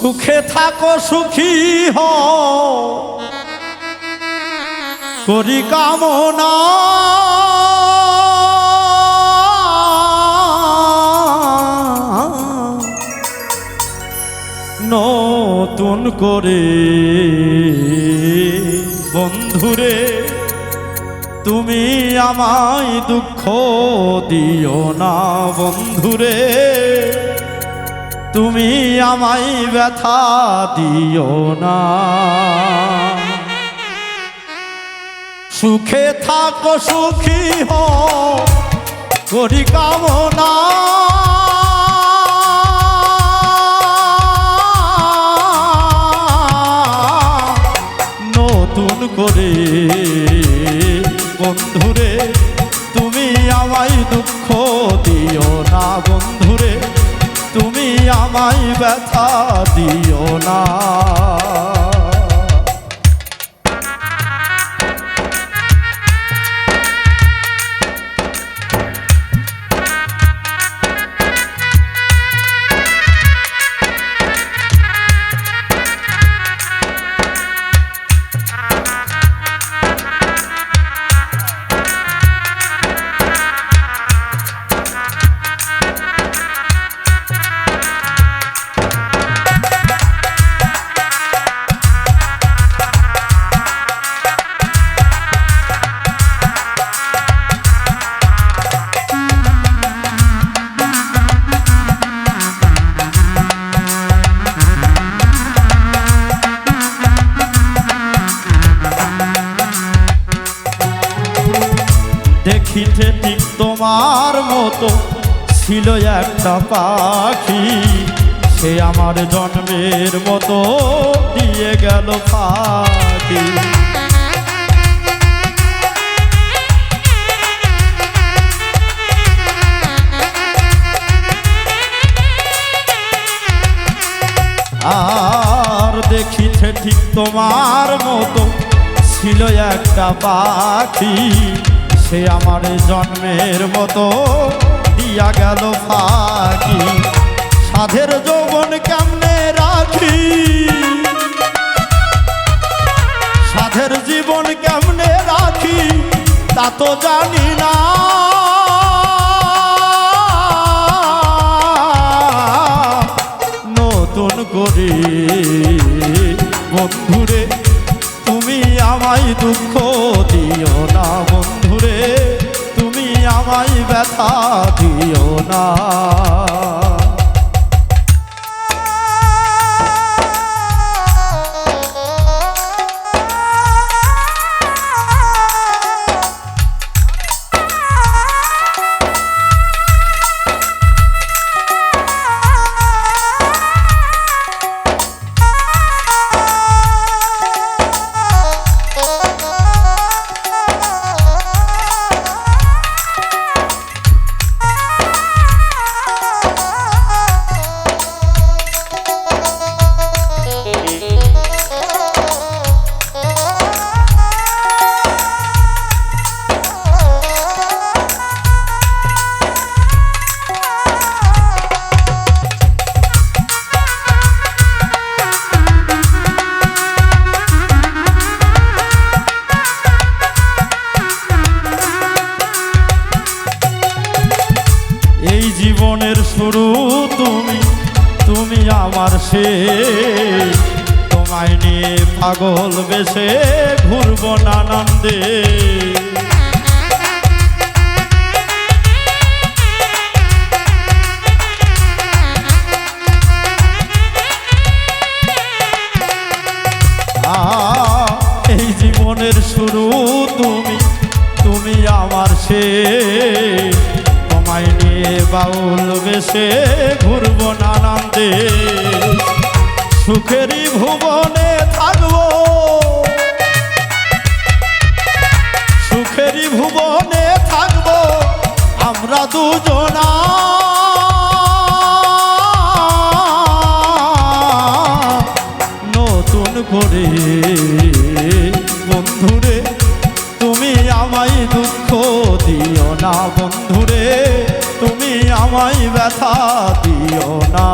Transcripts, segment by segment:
সুখে থাকো, সুখী হ করি কামনা। নতুন করে বন্ধুরে, তুমি আমায় দুঃখ দিও না বন্ধুরে। তুমি আমায় ব্যথা দিও না। সুখে থাকো সুখী হো করি কামনা। নতুন করে ব্যথা দিও না। তোমার মতো ছিল একটা পাখি। সে আমার জন্মের মতো দিয়ে গেল পাখি আর দেখিতে ঠিক তোমার মতো ছিল একটা পাখি। সে আমার জন্মের মতো। দিয়া গেল ফাঁকি। সাধের যৌবন কেমনে রাখি? সাধের জীবন কেমনে রাখি, তা তো জানি না। নতুন করে বন্ধুরে তুমি আমায় দুঃখ দিও না বন্ধুরে। তুমি আমায় ব্যথা দিও না। শুরু তুমি তুমি আমার সে তোমায় নিয়ে পাগল বেশে ঘুরব নানন্দে এই জীবনের শুরু তুমি তুমি আমার সে বাউল বেশে ঘুরবো নানান্দে সুখেরই ভুবনে থাকব। সুখেরই ভুবনে থাকব আমরা দুজনা। নতুন করে বন্ধুরে, তুমি আমায় দুঃখ দিও না। আমায় ব্যথা দিও না।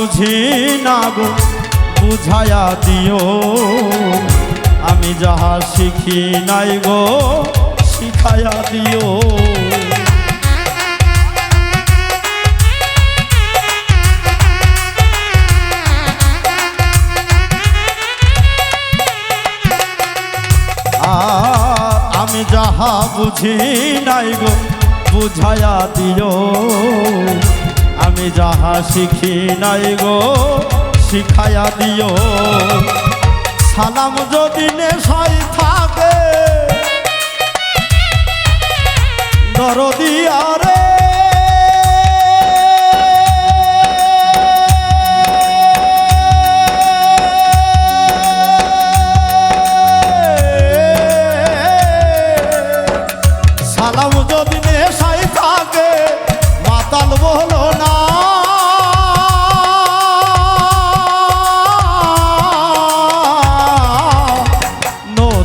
বুঝি না গো বুঝায়া দিও। আমি যাহা শিখি নাই গো শিখায়া দিও। আমি যাহা বুঝি নাই গো বুঝায়া দিও। আমি যাহা শিখি নাই গো শিখাইয়া দিও। সালাম যদি নেশাই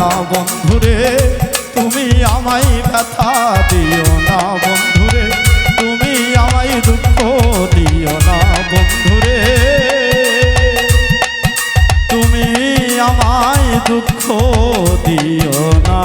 না বন্ধুরে, তুমি আমায় ব্যথা দিও না বন্ধুরে, তুমি আমায় দুঃখ দিও না বন্ধুরে। তুমি আমায় দুঃখ দিও না